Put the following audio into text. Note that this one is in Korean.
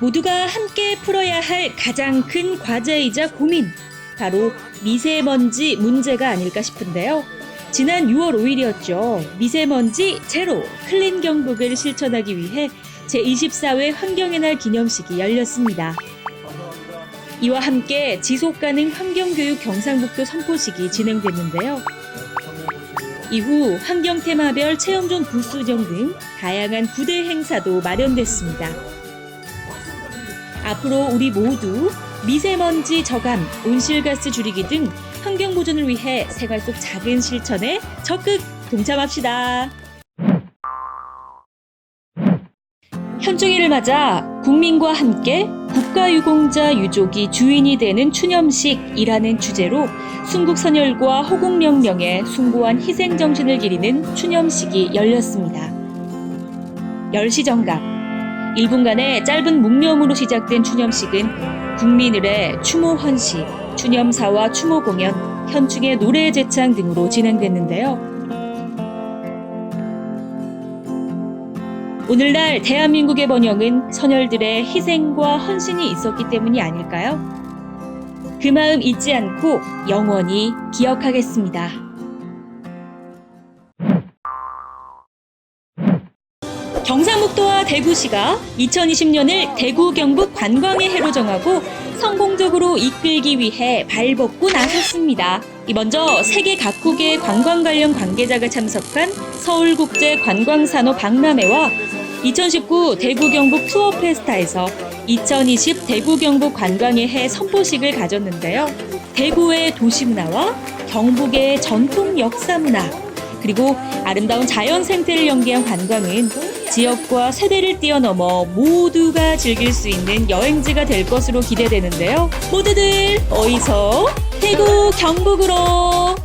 모두가 함께 풀어야 할 가장 큰 과제이자 고민. 바로 미세먼지 문제가 아닐까 싶은데요. 지난 6월 5일이었죠. 미세먼지 제로 클린 경북을 실천하기 위해 제24회 환경의 날 기념식이 열렸습니다. 이와 함께 지속 가능 환경교육 경상북도 선포식이 진행됐는데요. 이후 환경 테마별 체험존 부스정 등 다양한 구대 행사도 마련됐습니다. 앞으로 우리 모두 미세먼지 저감, 온실가스 줄이기 등 환경 보존을 위해 생활 속 작은 실천에 적극 동참합시다. 현충일을 맞아 국민과 함께 국가유공자 유족이 주인이 되는 추념식이라는 주제로 순국선열과 호국명령의 숭고한 희생정신을 기리는 추념식이 열렸습니다. 10시 정각 1분간의 짧은 묵념으로 시작된 추념식은 국민을의 추모 헌시, 추념사와 추모 공연, 현충의 노래 제창 등으로 진행됐는데요. 오늘날 대한민국의 번영은 선열들의 희생과 헌신이 있었기 때문이 아닐까요? 그 마음 잊지 않고 영원히 기억하겠습니다. 경상북도와 대구시가 2020년을 대구 경북 관광의 해로 정하고 성공적으로 이끌기 위해 발벗고 나섰습니다. 이 먼저 세계 각국의 관광 관련 관계자가 참석한 서울국제 관광산업 박람회와 2019 대구 경북 투어 페스타에서 2020 대구 경북 관광의 해 선포식을 가졌는데요. 대구의 도시문화와 경북의 전통 역사문화 그리고 아름다운 자연 생태를 연계한 관광은 지역과 세대를 뛰어넘어 모두가 즐길 수 있는 여행지가 될 것으로 기대되는데요. 모두들 어디서 대구 경북으로